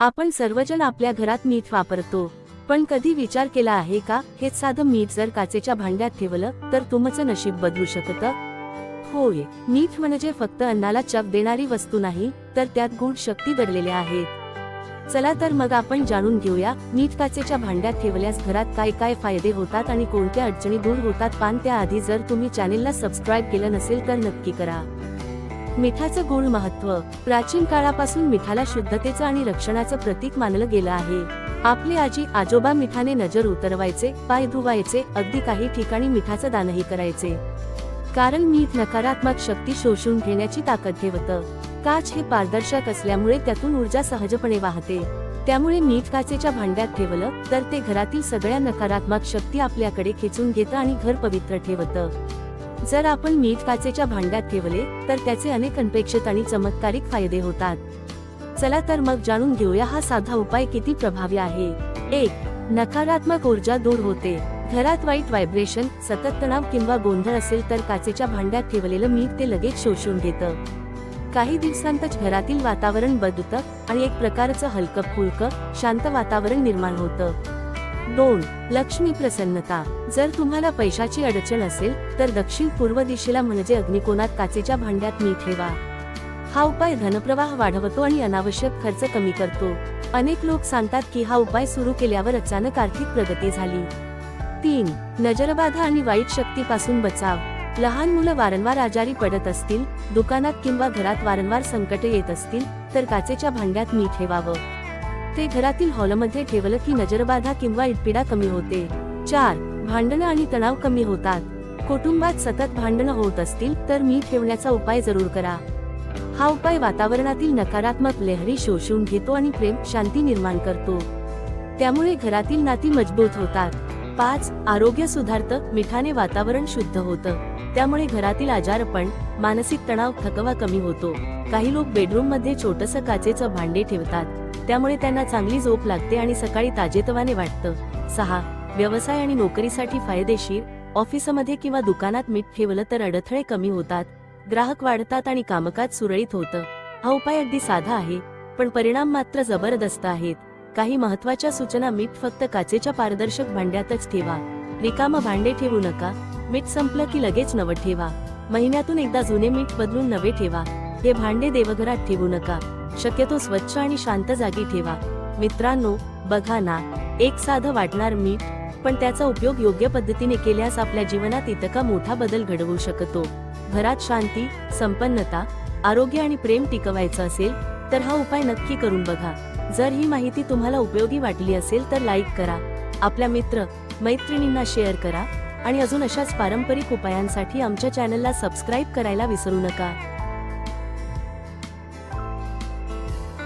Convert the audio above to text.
आपण सर्वजण आपल्या घरात मीठ वापरतो. पण कधी विचार केला आहे का हेच साधं मीठ जर काचेच्या भांड्यात ठेवलं तर तुमचं नशीब बदलू शकतं? होय मीठ म्हणजे फक्त अन्नाला चव देणारी वस्तू नाही तर त्यात गुण शक्ती दडलेल्या आहेत. चला तर मग आपण जाणून घेऊया मीठ काचेच्या भांड्यात ठेवल्यास घरात काय काय फायदे होतात आणि कोणत्या अडचणी दूर होतात. पण त्याआधी जर तुम्ही चॅनेलला सबस्क्राईब केलं नसेल तर नक्की करा. मिठाचं गुण महत्त्व प्राचीन काळापासून मिठाला शुद्धतेचं आणि रक्षणाचं प्रतीक मानलं गेलं आहे. आपली आजी आजोबा मिठाने नजर उतरवायचे पाय धुवायचे अगदी काही ठिकाणी मिठाचं दानही करायचे. कारण मीठ नकारात्मक शक्ती शोषून घेण्याची ताकद ठेवतं. काच हे पारदर्शक असल्यामुळे त्यातून ऊर्जा सहजपणे वाहते. त्यामुळे मीठ काचेच्या भांड्यात ठेवलं तर ते घरातील सगळ्या नकारात्मक शक्ती आपल्याकडे खेचून घेतं आणि घर पवित्र ठेवतं. जर आपण मीठ काचेच्या भांड्यात ठेवले तर त्याचे अनेक अनपेक्षित आणि चमत्कारिक फायदे होतात. चला तर मग जाणून घेऊया हा साधा उपाय किती प्रभावी आहे. एक नकारात्मक ऊर्जा दूर होते. घरात वाईट व्हायब्रेशन सतत तणाव किंवा गोंधळ असेल तर काचेच्या भांड्यात ठेवलेलं मीठ ते लगेच शोषून घेतं. काही दिवसांतच घरातील वातावरण बदलतं आणि एक प्रकारचं हलकं फुलकं शांत वातावरण निर्माण होतं. दोन लक्ष्मी प्रसन्नता. जर तुम्हाला पैशाची अडचण असेल तर दक्षिण पूर्व दिशेला म्हणजे अग्निकोणात काचेच्या भांड्यात मीठ ठेवा. हा उपाय धनप्रवाह वाढवतो आणि अनावश्यक खर्च कमी करतो. अनेक लोक सांगतात की हा उपाय सुरू केल्यावर अचानक आर्थिक प्रगती झाली. तीन नजरबाधा आणि वाईट शक्तीपासून बचाव. लहान मुलं वारंवार आजारी पडत असतील दुकानात किंवा घरात वारंवार संकट येत असतील तर काचेच्या भांड्यात मीठ ठेवावं. ते घरातील हॉलमध्ये ठेवलं की नजरबाधा किंवा इटपिडा कमी होते. चार भांडणं आणि तणाव कमी होतात. कुटुंबात सतत भांडणं होत असतील तर मी ठेवण्याचा उपाय जरूर करा. हा उपाय वातावरणातील नकारात्मक लहरी शोषून घेतो आणि प्रेम शांती निर्माण करतो. त्यामुळे घरातील नाती मजबूत होतात. पाच आरोग्य सुधारतं मिठाने वातावरण शुद्ध होतं. त्यामुळे घरातील आजारपण मानसिक तणाव थकवा कमी होतो. काही लोक बेडरूममध्ये छोटस काचेचं भांडे ठेवतात. त्यामुळे त्यांना चांगली झोप लागते आणि सकाळी ताजेतवाने वाटतं. सहा. व्यवसाय आणि नोकरीसाठी फायदेशीर ऑफिसमध्ये किंवा दुकानात मीठ ठेवलं तर अडथळे कमी होतात ग्राहक वाढतात आणि कामकाज सुरळीत होतं. हा उपाय अगदी साधा आहे पण परिणाम मात्र जबरदस्त आहेत. काही महत्त्वाच्या सूचना मीठ फक्त काचेच्या पारदर्शक भांड्यातच ठेवा. रिकाम भांडे ठेवू नका. मीठ संपलं की लगेच नवं ठेवा. महिन्यातून एकदा जुने मीठ बदलून नवे ठेवा. हे भांडे देवघरात ठेवू नका. शक्यतो स्वच्छ आणि शांत जागी ठेवा. मित्रांनो बघा ना एक साधं वाटणार मीठ पण त्याचा उपयोग योग्य पद्धतीने केल्यास आपल्या जीवनात इतका मोठा बदल घडवू शकतो. घरात शांती संपन्नता आरोग्य आणि प्रेम टिकवायचं असेल तर हा उपाय नक्की करून बघा. जर ही माहिती तुम्हाला उपयोगी वाटली असेल तर लाईक करा. आपल्या मित्र मैत्रिणींना शेअर करा आणि अजून अशाच पारंपरिक उपायांसाठी आमच्या चॅनलला सबस्क्राईब करायला विसरू नका.